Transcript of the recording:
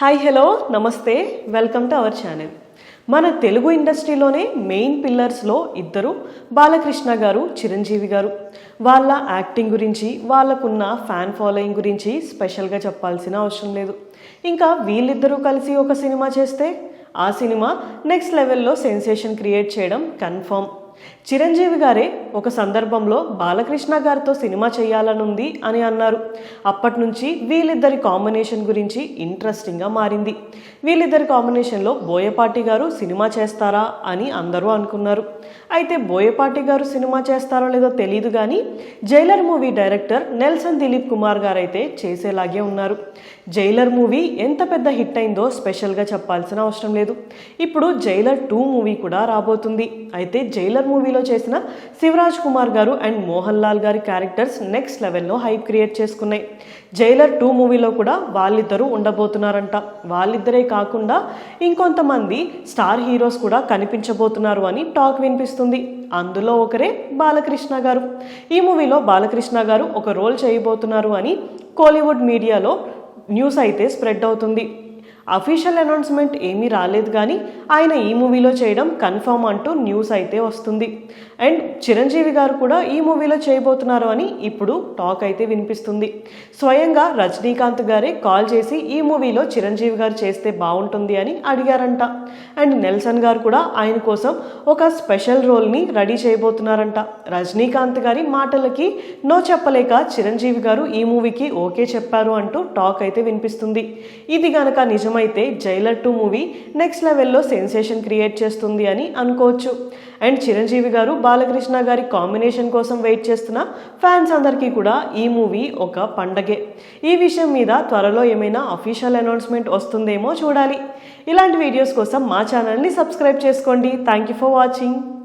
Hi hello నమస్తే welcome to our channel మన Telugu ఇండస్ట్రీలోనే main పిల్లర్స్లో ఇద్దరు బాలకృష్ణ గారు చిరంజీవి గారు. వాళ్ళ యాక్టింగ్ గురించి వాళ్ళకున్న ఫ్యాన్ ఫాలోయింగ్ గురించి స్పెషల్గా చెప్పాల్సిన అవసరం లేదు. ఇంకా వీళ్ళిద్దరూ కలిసి ఒక సినిమా చేస్తే ఆ సినిమా నెక్స్ట్ లెవెల్లో సెన్సేషన్ క్రియేట్ చేయడం కన్ఫర్మ్ చిరంజీవి గారే ఒక సందర్భంలో బాలకృష్ణ గారితో సినిమా చేయాలనుంది అని అన్నారు. అప్పటి నుంచి వీళ్ళిద్దరి కాంబినేషన్ గురించి ఇంట్రెస్టింగ్గా మారింది. వీళ్ళిద్దరి కాంబినేషన్లో బోయపాటి గారు సినిమా చేస్తారా అని అందరూ అనుకున్నారు. అయితే బోయపాటి గారు సినిమా చేస్తారో లేదో తెలియదు కానీ Jailer movie director Nelson Dilip Kumar garu అయితే చేసేలాగే ఉన్నారు. జైలర్ మూవీ ఎంత పెద్ద హిట్ అయిందో స్పెషల్గా చెప్పాల్సిన అవసరం లేదు. ఇప్పుడు జైలర్ టూ మూవీ కూడా రాబోతుంది. అయితే జైలర్ మూవీలో చేసిన శివరాజ్ కుమార్ గారు అండ్ మోహన్ లాల్ గారి క్యారెక్టర్స్ నెక్స్ట్ లెవెల్లో హైప్ క్రియేట్ చేసుకున్నాయి. జైలర్ టూ మూవీలో కూడా వాళ్ళిద్దరూ ఉండబోతున్నారంట. వాళ్ళిద్దరే కాకుండా ఇంకొంతమంది స్టార్ హీరోస్ కూడా కనిపించబోతున్నారు అని టాక్ వినిపిస్తుంది. అందులో ఒకరే బాలకృష్ణ గారు. ఈ మూవీలో బాలకృష్ణ గారు ఒక రోల్ చేయబోతున్నారు అని కోలీవుడ్ మీడియాలో న్యూస్ అయితే స్ప్రెడ్ అవుతుంది. అఫీషియల్ అనౌన్స్మెంట్ ఏమీ రాలేదు కానీ ఆయన ఈ మూవీలో చేయడం కన్ఫర్మ్ అంటూ న్యూస్ అయితే వస్తుంది. అండ్ చిరంజీవి గారు కూడా ఈ మూవీలో చేయబోతున్నారు అని ఇప్పుడు టాక్ అయితే వినిపిస్తుంది. స్వయంగా రజనీకాంత్ గారే కాల్ చేసి ఈ మూవీలో చిరంజీవి గారు చేస్తే బాగుంటుంది అని అడిగారంట. అండ్ నెల్సన్ గారు కూడా ఆయన కోసం ఒక స్పెషల్ రోల్ని రెడీ చేయబోతున్నారంట. రజనీకాంత్ గారి మాటలకి నో చెప్పలేక చిరంజీవి గారు ఈ మూవీకి ఓకే చెప్పారు అంటూ టాక్ అయితే వినిపిస్తుంది. ఇది గనక నిజమైతే జైలర్ టూ మూవీ నెక్స్ట్ లెవెల్లో సెన్సేషన్ క్రియేట్ చేస్తుంది అని అనుకోవచ్చు. అండ్ చిరంజీవి గారు బాలకృష్ణ గారి కాంబినేషన్ కోసం వెయిట్ చేస్తున్న ఫ్యాన్స్ అందరికీ కూడా ఈ మూవీ ఒక పండగే. ఈ విషయం మీద త్వరలో ఏమైనా అఫీషియల్ అనౌన్స్మెంట్ వస్తుందేమో చూడాలి. ఇలాంటి వీడియోస్ కోసం మా ఛానల్ని సబ్స్క్రైబ్ చేసుకోండి. Thank you for watching